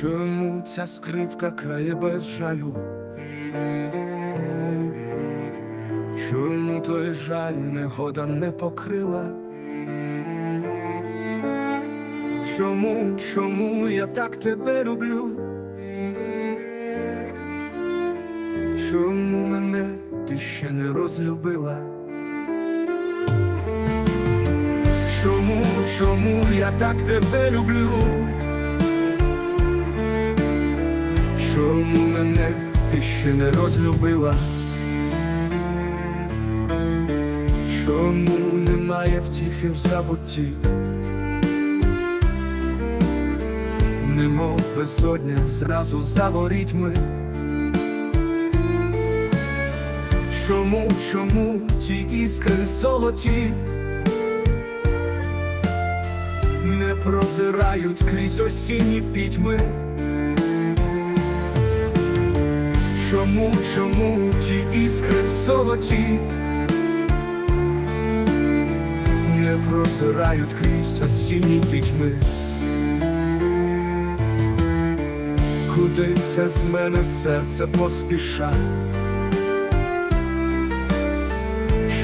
Чому ця скрипка крає без жалю? Чому той жаль негода не покрила? Чому, чому я так тебе люблю? Чому мене ти ще не розлюбила? Чому, чому я так тебе люблю? Чому мене ти ще не розлюбила? Чому немає втіхи в забутті? Немов безодня зразу за ворітьми Чому, чому ті іскри золоті Не прозирають крізь осінні пітьми Чому, чому ті іскри золоті Не прозирають крізь осінні пітьми Куди це з мене серце поспіша?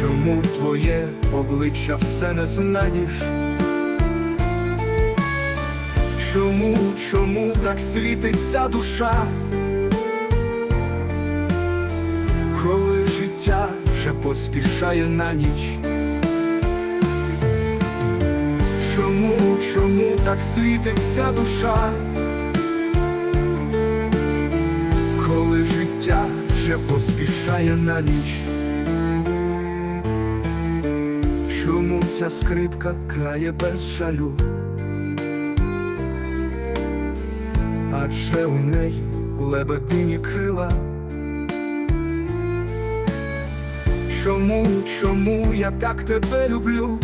Чому твоє обличчя все не знаєш? Чому, чому так світиться душа? Коли життя вже поспішає на ніч? Чому, чому так світиться душа? Коли життя вже поспішає на ніч? Чому ця скрипка крає без жалю? Адже у неї лебедині крила. Чому, чому я так тебе люблю?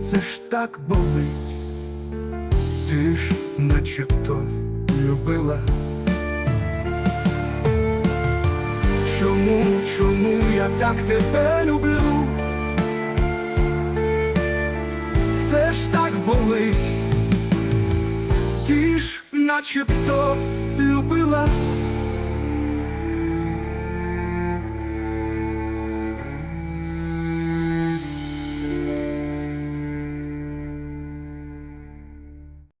Це ж так болить, ти ж начебто любила. Чому, чому я так тебе люблю? Це ж так болить, ти ж начебто любила.